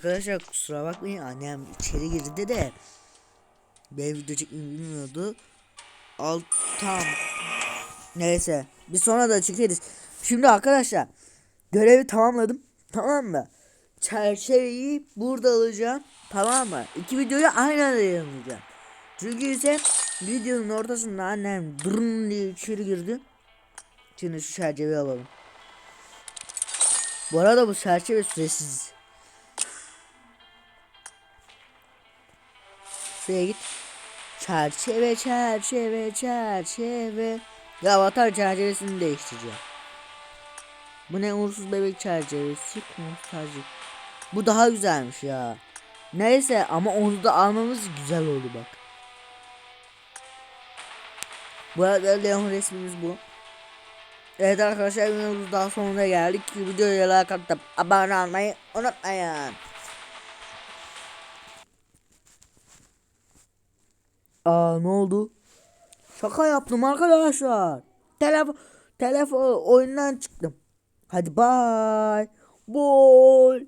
Arkadaşlar kusura bakmayın annem içeri girdi de benim video çekmeyi bilmiyordu. Alt tam. Neyse bir sonra da çekeriz. Şimdi arkadaşlar görevi tamamladım. Tamam mı? Çerçeveyi burada alacağım. Tamam mı? İki videoyu aynı anda yayınlayacağım. Çünkü ise videonun ortasında annem durun diye içeri girdi. Şimdi şu çerçeveyi alalım. Bu arada bu çerçeve süresiz. Şuraya git. Çerçeve çerçeve çerçeve. Ya avatar çerçevesini değiştireceğim. Bu ne uğursuz bebek çerçevesi nostalji. Bu daha güzelmiş ya. Neyse ama onu da almamız güzel oldu bak. Bu arada Leon resmimiz bu. Evet arkadaşlar videomuz daha sonuna geldik. Videoya like atıp abone olmayı unutmayın. Aa ne oldu? Şaka yaptım arkadaşlar. Telefon telefon oyundan çıktım. Hadi. Boy. Boy.